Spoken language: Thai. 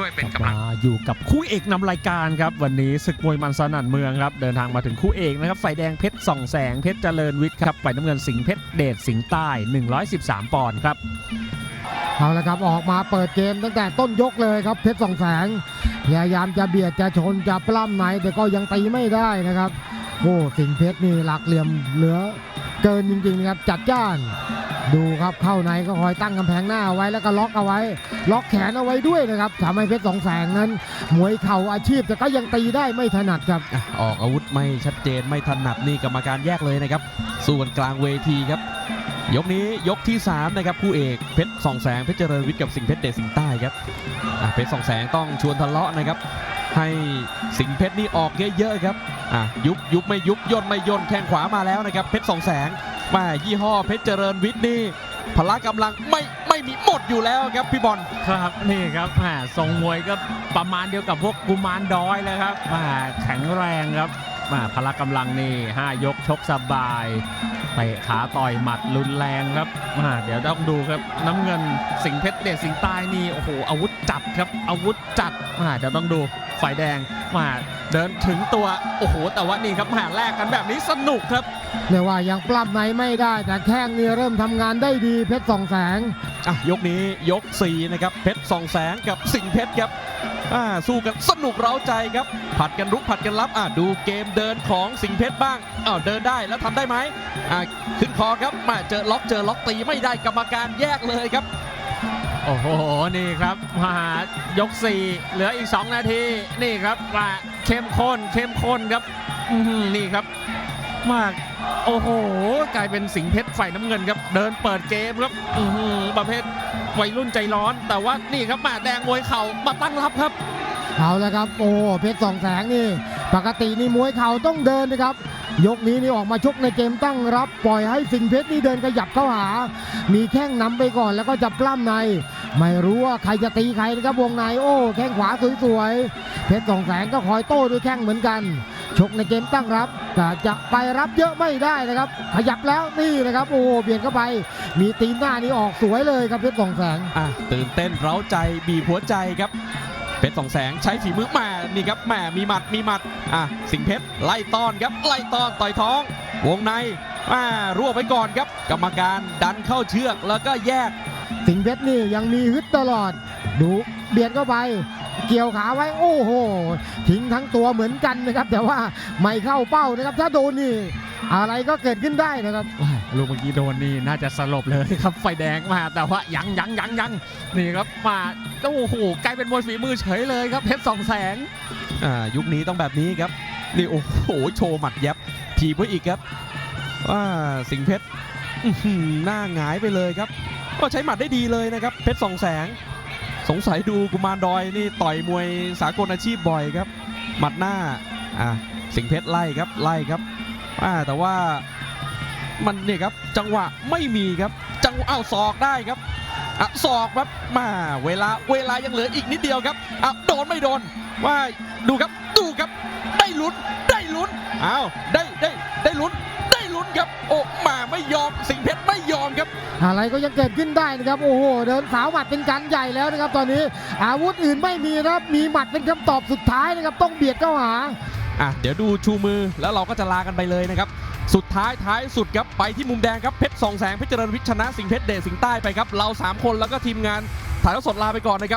ช่วยเป็นกำลังมาอยู่กับคู่เอกนำรายการครับ วันนี้ศึกมวยมันสนั่นเมืองครับ เดินทางมาถึงคู่เอกนะครับฝ่ายแดงเพชรส่องแสงเพชรเจริญวิทย์ครับฝ่ายน้ำเงินสิงห์เพชรเดชสิงห์ใต้ 113 ปอนด์ครับเอาละครับออกมาเปิดเกมตั้งแต่ต้นยกเลยครับเพชรสองแสงพยายามจะเบียดจะชนจะปล้ำไหน แต่ก็ยังตีไม่ได้นะครับโอ้สิงห์เพชรนี่หลักเหลี่ยมเหลือเกินจริงๆนะครับจัดจ้าน ดูครับเข้าในก็คอยตั้งกำแพงหน้าไว้แล้วก็ล็อกเอาไว้ ล็อกแขนเอาไว้ด้วยนะครับทำให้เพชรสองแสงนั้น มวยเข่าอาชีพแต่ก็ยังตีได้ไม่ถนัดครับ ออกอาวุธไม่ชัดเจนไม่ถนัดนี่กรรมการแยกเลยนะครับ ส่วนกลางเวทีครับ ยกนี้ยกที่ 3 นะครับคู่เอกเพชรสองแสงเพชรเจริญวิทย์กับสิงเพชรเดชสิงใต้ครับเพชรสองแสงต้องชวนทะเลาะนะครับให้สิงเพชรนี่ออกเยอะๆครับ อะยุบยุบไม่ยุบย่นไม่ย่นแข้งขวามาแล้วนะครับ เพชรสองแสง แม่ยี่ห้อเพชรเจริญวิทย์นี่พละกำลังไม่ไม่มีหมดอยู่แล้วครับพี่บอลครับนี่ครับแหมทรงมวยก็ประมาณเดียวกับพวกกุมารดอยเลยครับแหมแข็งแรงครับ แหมพละกำลังนี่5ยกชกสบายเตะขาต่อยหมัดรุนแรงครับแหมเดี๋ยวต้องดูครับ น้ำเงินสิงเพชรเดชสิงใต้นี่โอ้โหอาวุธจัดครับ อาวุธจัดมเดี๋ยวต้องดูฝ่ายแดงแหมเดินถึงตัวโอ้โหแต่ว่านี่ครับหมแลกกันแบบนี้สนุกครับเรียกว่ายังปล้ำไหนไม่ได้ แต่แข้งนี่เริ่มทำงานได้ดีเพชรสองแสงอะยกนี้ยก4นะครับเพชรสองแสงกับสิงเพชรครับอ่าสู้กันสนุกเร้าใจครับ ผัดกันรุกผัดกันรับอะดูเกมเดินของสิงเพชรบ้างอ้าวเดินได้แล้วทำได้ไหมอ่าขึ้นคอครับมาเจอล็อกเจอล็อกตีไม่ได้กรรมการแยกเลยครับโอ้โหนี่ครับมายก 4 เหลืออีก 2 นาทีนี่ครับมาเข้มข้นเข้มข้นครับนี่ครับ มาก โอ้โห กลายเป็นสิงเพชรฝ่ายน้ำเงินครับ เดินเปิดเกมครับอื้อหือประเภทวัยรุ่นใจร้อน แต่ว่านี่ครับมาแดงมวยเข่ามาตั้งรับครับ เอาละครับ โอ้เพชรสองแสงนี่ ปกตินี่มวยเข่าต้องเดินนะครับ ยกนี้นี่ออกมาชกในเกมตั้งรับ ปล่อยให้สิงเพชรนี่เดินขยับเข้าหา มีแข้งนำไปก่อนแล้วก็จะปล้ำใน ไม่รู้ว่าใครจะตีใครนะครับวงใน โอ้ แข้งขวาสวยๆ เพชรสองแสงก็คอยโต้ด้วยแข้งเหมือนกัน ชกในเกมตั้งรับแต่จะไปรับเยอะไม่ได้นะครับ ขยับแล้วนี่นะครับ โอ้เบียดเข้าไป มีตีนหน้านี่ออกสวยเลยครับเพชรสองแสงอะตื่นเต้นเร้าใจบีบหัวใจครับเพชรสองแสงใช้ฝีมือแหม่นี่ครับแหม่มีหมัดมีหมัดอะสิงห์เพชรไล่ต้อนครับไล่ต้อนต่อยท้อง วงในอ่ารวบไปก่อนครับ กรรมการดันเข้าเชือกแล้วก็แยก สิงห์เพชรนี่ยังมีฮึดตลอด ดูเบียดเข้าไป เกี่ยวขาไว้โอ้โหทิ้งทั้งตัวเหมือนกันนะครับ แต่ว่าไม่เข้าเป้านะครับ ถ้าโดนนี่อะไรก็เกิดขึ้นได้นะครับลูกเมื่อกี้โดนนี่น่าจะสลบเลยครับไฟแดงมาแต่ว่ายังยังยังยังนี่ครับมาโอ้โหกลายเป็นมวยฝีมือเฉยเลยครับเพชรสองแสงอ่ายุคนี้ต้องแบบนี้ครับนี่โอ้โหโชว์หมัดยับถีบไว้อีกครับว่าสิงห์เพชรอื้อหือหน้าหงายไปเลยครับ ก็ใช้หมัดได้ดีเลยนะครับ เพชรสองแสง สงสัยดูกุมารดอยนี่ต่อยมวยสากลอาชีพบ่อยครับ หมัดหน้าอ่าสิงเพชรไล่ครับไล่ครับอ่าแต่ว่ามันเนี่ยครับจังหวะไม่มีครับ จังหวะอ้าวศอกได้ครับอะศอกครับมาเวลาเวลายังเหลืออีกนิดเดียวครับอะโดนไม่โดนว่าดูครับดูครับได้ลุ้นได้ลุ้นอ้าวได้ได้ได้ลุ้นได้ลุ้นครับโอ้มาไม่ยอมสิงเพชรไม่ อะไรก็ยังเกิดขึ้นได้นะครับ โอ้โห เดินสาวหมัดเป็นการใหญ่แล้วนะครับ ตอนนี้อาวุธอื่นไม่มีนะครับ มีหมัดเป็นคำตอบสุดท้ายนะครับ ต้องเบียดเข้าหาอะเดี๋ยวดูชูมือแล้วเราก็จะลากันไปเลยนะครับ สุดท้ายท้ายสุดครับไปที่มุมแดงครับเพชรสองแสงเพชรเจริญวิชนะสิงเพชรเดชสิงใต้ไปครับเรา 3 คนแล้วก็ทีมงานถ่ายทอดสดลาไปก่อนนะครับ